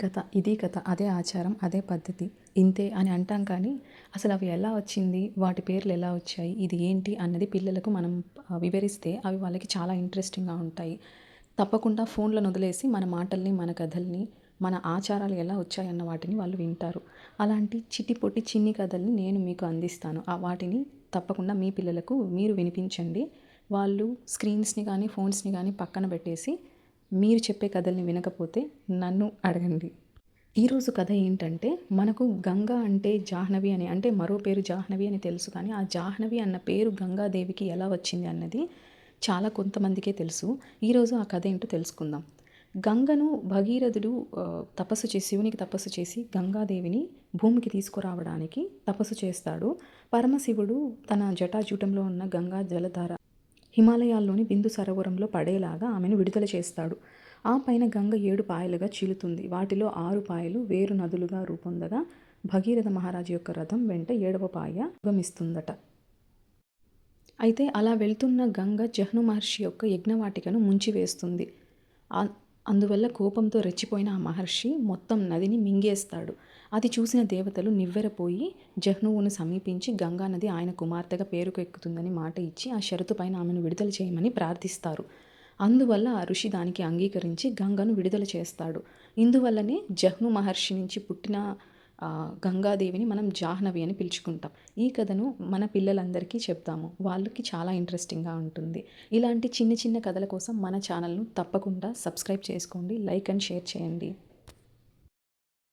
కథ ఇది కథ అదే ఆచారం అదే పద్ధతి ఇంతే అని అంటాం కానీ అసలు అవి ఎలా వచ్చింది వాటి పేర్లు ఎలా వచ్చాయి ఇది ఏంటి అన్నది పిల్లలకు మనం వివరిస్తే అవి వాళ్ళకి చాలా ఇంట్రెస్టింగ్గా ఉంటాయి. తప్పకుండా ఫోన్లను వదిలేసి మన మాటల్ని మన కథల్ని మన ఆచారాలు ఎలా వచ్చాయన్న వాటిని వాళ్ళు వింటారు. అలాంటి చిట్టి పొట్టి చిన్ని కథల్ని నేను మీకు అందిస్తాను. ఆ వాటిని తప్పకుండా మీ పిల్లలకు మీరు వినిపించండి. వాళ్ళు స్క్రీన్స్ని కానీ ఫోన్స్ని కానీ పక్కన పెట్టేసి మీరు చెప్పే కథల్ని వినకపోతే నన్ను అడగండి. ఈరోజు కథ ఏంటంటే మనకు గంగా అంటే జాహ్నవి అని అంటే మరో పేరు జాహ్నవి అని తెలుసు కానీ ఆ జాహ్నవి అన్న పేరు గంగాదేవికి ఎలా వచ్చింది అన్నది చాలా కొంతమందికే తెలుసు. ఈరోజు ఆ కథ ఏంటో తెలుసుకుందాం. గంగను భగీరథుడు తపస్సు చేసి శివునికి తపస్సు చేసి గంగాదేవిని భూమికి తీసుకురావడానికి తపస్సు చేస్తాడు. పరమశివుడు తన జటాజూటంలో ఉన్న గంగా జలధార హిమాలయాల్లోని బిందు సరోవరంలో పడేలాగా ఆమెను విడుదల చేస్తాడు. ఆ పైన గంగ ఏడు పాయలుగా చీలుతుంది. వాటిలో ఆరు పాయలు వేరు నదులుగా రూపొందగా భగీరథ మహారాజు యొక్క రథం వెంట ఏడవ పాయ గమిస్తుందట అయితే అలా వెళ్తున్న గంగ జహ్ను మహర్షి యొక్క యజ్ఞవాటికను ముంచివేస్తుంది. అందువల్ల కోపంతో రెచ్చిపోయిన ఆ మహర్షి మొత్తం నదిని మింగేస్తాడు. అది చూసిన దేవతలు నివ్వెరపోయి జహ్నువును సమీపించి గంగా నది ఆయన కుమార్తెగా పేరుకు ఎక్కుతుందని మాట ఇచ్చి ఆ షరతు పైన ఆమెను విడుదల చేయమని ప్రార్థిస్తారు. అందువల్ల ఆ ఋషి దానికి అంగీకరించి గంగను విడుదల చేస్తాడు. ఇందువల్లనే జహ్ను మహర్షి నుంచి పుట్టిన గంగాదేవిని మనం జాహ్నవి అని పిలుచుకుంటాం. ఈ కథను మన పిల్లలందరికీ చెప్తాము. వాళ్ళకి చాలా ఇంట్రెస్టింగ్గా ఉంటుంది. ఇలాంటి చిన్న చిన్న కథల కోసం మన ఛానల్ను తప్పకుండా సబ్స్క్రైబ్ చేసుకోండి. లైక్ అండ్ షేర్ చేయండి.